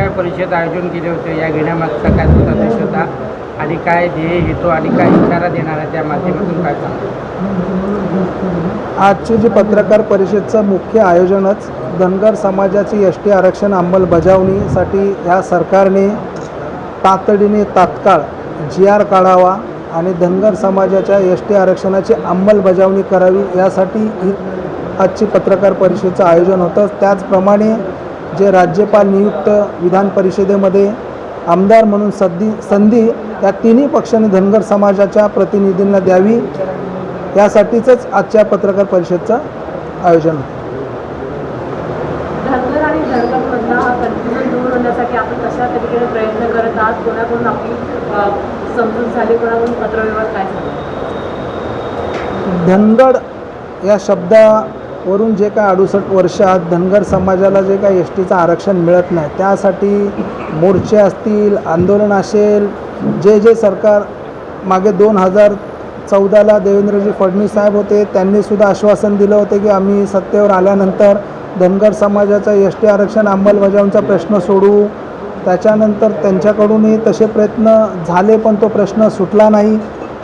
काय परिषद आयोजन केले होते. या घेण्यामागचा काय तुमचा होता? आणि काय ध्येय येतो आणि काय इशारा देणार आहे त्या माध्यमातून काय सांगतो? आजची जी पत्रकार परिषदचं मुख्य आयोजनच धनगर समाजाची एस टी आरक्षण अंमलबजावणीसाठी ह्या सरकारने तातडीने तात्काळ जी आर काढावा आणि धनगर समाजाच्या एस टी आरक्षणाची अंमलबजावणी करावी यासाठी ही आजची पत्रकार परिषदेचं आयोजन होतं. त्याचप्रमाणे जे राज्यपाल नियुक्त विधान परिषदेमध्ये आमदार म्हणून सद्दी संधी या तिन्ही पक्षांनी धनगर समाजाच्या प्रतिनिधींना द्यावी यासाठीच आजच्या पत्रकार परिषदेचं आयोजन होतं. धनगड या वरून जे काय अडुसष्ट वर्षात धनगर समाजाला जे काय एस टीचं आरक्षण मिळत नाही त्यासाठी मोर्चे असतील आंदोलन असेल जे जे सरकार मागे दोन हजार चौदाला देवेंद्रजी फडणवीस साहेब होते त्यांनीसुद्धा आश्वासन दिलं होतं की आम्ही सत्तेवर आल्यानंतर धनगर समाजाचा एस टी आरक्षण अंमलबजावणीचा प्रश्न सोडू. त्याच्यानंतर त्यांच्याकडूनही तसे प्रयत्न झाले पण तो प्रश्न सुटला नाही.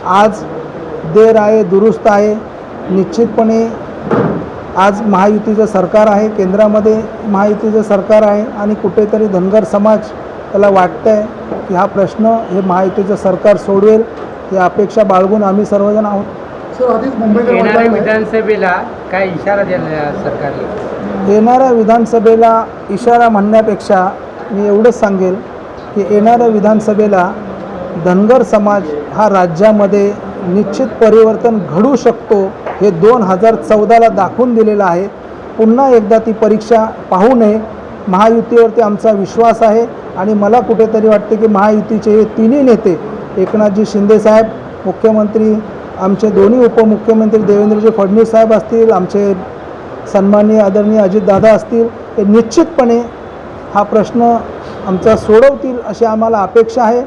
आज देर आहे दुरुस्त आहे. निश्चितपणे आज महायुतीचं सरकार आहे केंद्रामध्ये महायुतीचं सरकार आहे आणि कुठेतरी धनगर समाज त्याला वाटतं आहे की हा प्रश्न हे महायुतीचं सरकार सोडवेल ही अपेक्षा बाळगून आम्ही सर्वजण आहोत सर आधीच. विधानसभेला काय इशारा दिला सरकारने येणाऱ्या विधानसभेला इशारा म्हणण्यापेक्षा मी एवढंच सांगेल की येणाऱ्या विधानसभेला धनगर समाज हा राज्यामध्ये निश्चित परिवर्तन घडू शकतो हे दोन हजार चौदाला दाखवून दिलेलं आहे. पुन्हा एकदा ती परीक्षा पाहू नये. महायुतीवरती आमचा विश्वास आहे आणि मला कुठेतरी वाटते की महायुतीचे हे तिन्ही नेते एकनाथजी शिंदेसाहेब मुख्यमंत्री आमचे दोन्ही उपमुख्यमंत्री देवेंद्रजी फडणवीस साहेब असतील आमचे सन्माननीय आदरणीय अजितदादा असतील हे निश्चितपणे हा प्रश्न आमचा सोडवतील अशी आम्हाला अपेक्षा आहे.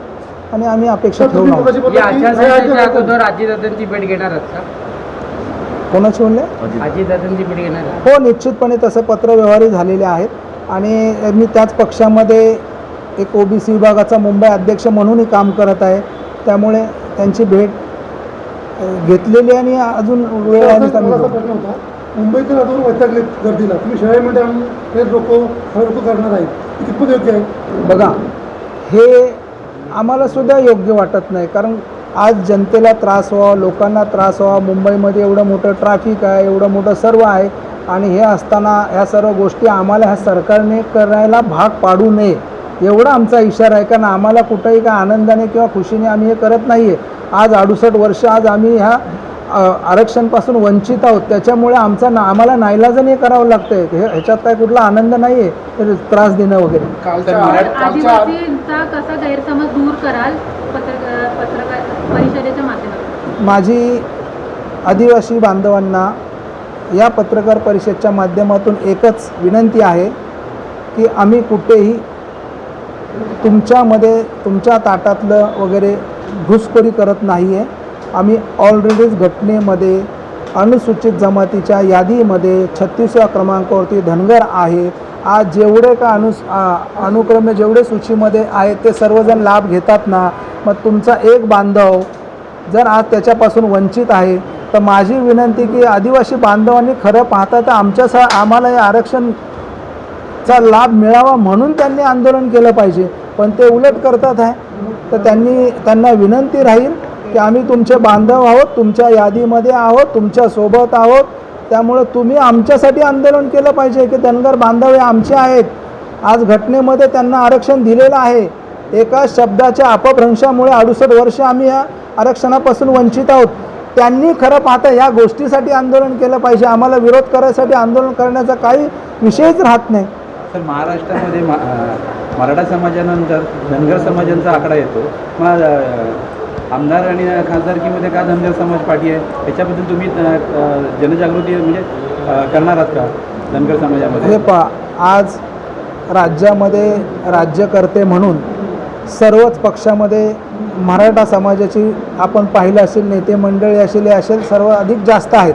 आणि आम्ही अपेक्षा ठेवून आहोत. अगोदर आजीदादांची भेट घेणार आहात का? कोणाची म्हणले आजीदादांची भेट घेणार आहात. हो निश्चितपणे तसे पत्रव्यवहारही झालेले आहेत. आणि मी त्याच पक्षामध्ये एक ओबीसी विभागाचा मुंबई अध्यक्ष म्हणूनही काम करत आहे. त्यामुळे त्यांची भेट घेतलेली आणि अजून वेळ होता. मुंबईतील अजून वैतागले गर्दीला. तुम्ही शाळेमध्ये आणून हे हे रोको करणार आहे हे कितपत योग्य आहे? बघा हे आम्हाला सुद्धा योग्य वाटत नाही. कारण आज जनतेला त्रास व्हावा लोकांना त्रास व्हावा मुंबईमध्ये एवढं मोठं ट्रॅफिक आहे एवढं मोठं सर्व आहे आणि हे असताना ह्या सर्व गोष्टी आम्हाला ह्या सरकारने करायला भाग पाडू नये. एवढा आमचा इशारा आहे. कारण आम्हाला कुठंही काय आनंदाने किंवा खुशीने आम्ही हे करत नाही आहे आज अडुसष्ट वर्ष आज आम्ही ह्या आरक्षणपासून वंचित आहोत. त्याच्यामुळे आमचा ना आम्हाला नाईलाजाने करावं लागतं आहे हे ह्याच्यात काय कुठला आनंद नाही आहे तर त्रास देणं वगैरे. आदिवासींचा कसा गैरसमज कराल पत्रकार पत्रकार परिषदेच्या माध्यमातून. माझी आदिवासी बांधवांना या पत्रकार परिषदच्या माध्यमातून एकच विनंती आहे की आम्ही कुठेही तुमच्यामध्ये तुमच्या ताटातलं वगैरे घुसखोरी करत नाही आहे आम्ही ऑलरेडीच घटनेमध्ये अनुसूचित जमातीच्या यादीमध्ये छत्तीसव्या क्रमांकावरती धनगर आहे. आज जेवढे का अनु अनुक्रमे जेवढे सूचीमध्ये आहेत ते सर्वजण लाभ घेतात ना? मग तुमचा एक बांधव जर आज त्याच्यापासून वंचित आहे तर माझी विनंती की आदिवासी बांधवांनी खरं पाहता तर आमच्यासा आम्हाला या आरक्षणचा लाभ मिळावा म्हणून त्यांनी आंदोलन केलं पाहिजे. पण ते उलट करतात आहे तर त्यांनी त्यांना विनंती राहील की आम्ही तुमचे बांधव आहोत तुमच्या यादीमध्ये आहोत तुमच्यासोबत आहोत. त्यामुळं तुम्ही आमच्यासाठी आंदोलन केलं पाहिजे की धनगर बांधव हे आमचे आहेत. आज घटनेमध्ये त्यांना आरक्षण दिलेलं आहे. एका शब्दाच्या अपभ्रंशामुळे अडुसष्ट वर्ष आम्ही या आरक्षणापासून वंचित आहोत. त्यांनी खरं पाहता या गोष्टीसाठी आंदोलन केलं पाहिजे. आम्हाला विरोध करायसाठी आंदोलन करण्याचा काही विषयच राहत नाही. तर महाराष्ट्रामध्ये मराठा समाजानंतर धनगर समाजांचा आकडा येतो मग आमदार आणि खासदारकीमध्ये का धनगर समाज पाठी आहे? याच्याबद्दल तुम्ही जनजागृती म्हणजे करणार आहात का धनगर हे समाजामध्ये पहा आज राज्यामध्ये राज्यकर्ते म्हणून सर्वच पक्षामध्ये मराठा समाजाची आपण पाहिलं असेल नेते मंडळी असेल हे असेल सर्व अधिक जास्त आहेत.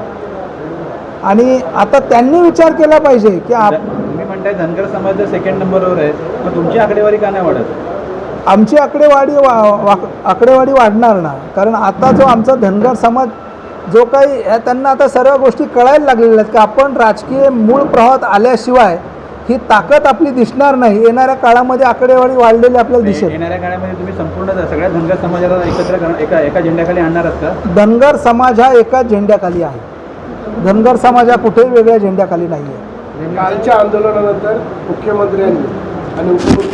आणि आता त्यांनी विचार केला पाहिजे की आप तुम्ही म्हणता म्हणताय धनगर समाज सेकंड नंबरवर आहे मग तुमची आकडेवारी का नाही वाढत? आमची आकडेवारी वा वा आकडेवारी वाढणार ना. कारण आता जो आमचा धनगर समाज जो काही त्यांना आता सर्व गोष्टी कळायला लागलेल्या आहेत की आपण राजकीय मूळ प्रवाहात आल्याशिवाय ही ताकद आपली दिसणार नाही. येणाऱ्या काळामध्ये आकडेवारी वाढलेली आपल्याला दिसेल. येणाऱ्या काळामध्ये तुम्ही संपूर्ण सगळ्या धनगर समाजाला एकत्र करणं एका एका झेंड्याखाली आणणार आहात का? धनगर समाज हा एकाच झेंड्याखाली आहे. धनगर समाज हा कुठेही वेगळ्या झेंड्याखाली नाही आहे कालच्या आंदोलनानंतर मुख्यमंत्र्यांनी आणि उपमुख्यमंत्री